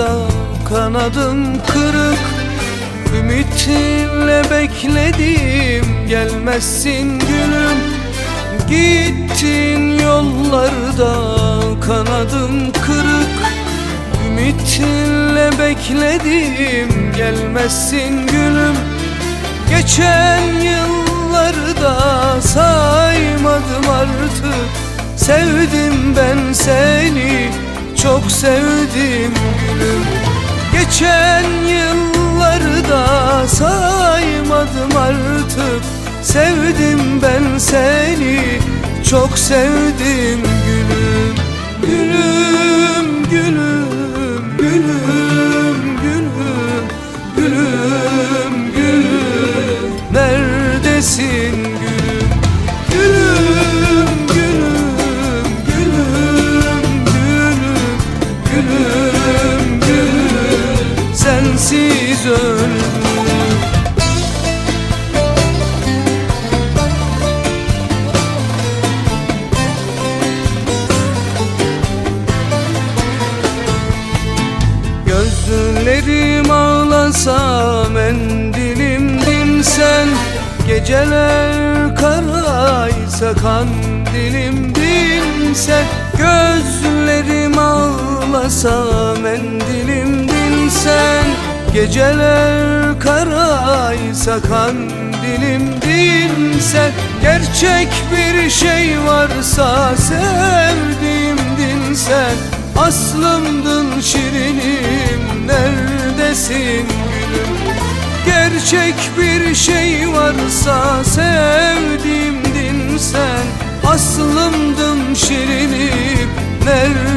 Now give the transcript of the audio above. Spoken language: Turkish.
yollarda kanadım kırık. Ümitinle bekledim gelmezsin gülüm. Gittin yollarda kanadım kırık. Ümitinle bekledim gelmezsin gülüm. Geçen yılları da saymadım artık. Sevdim ben seni çok sevdim gülüm. Geçen yılları da saymadım artık. Sevdim ben seni çok sevdim gülüm. Gülüm gülüm gülüm gülüm gülüm gülüm. Neredesin ağlasa mendilimdin sen. Geceler karaysa kandilimdin sen. Gözlerim ağlasa mendilimdin sen. Geceler karaysa kandilimdin sen. Gerçek bir şey varsa sevdiğimdin sen. Aslımdın şirinim neredesin Gerçek bir şey varsa sevdiğimdin sen. Aslımdım şirinim nerede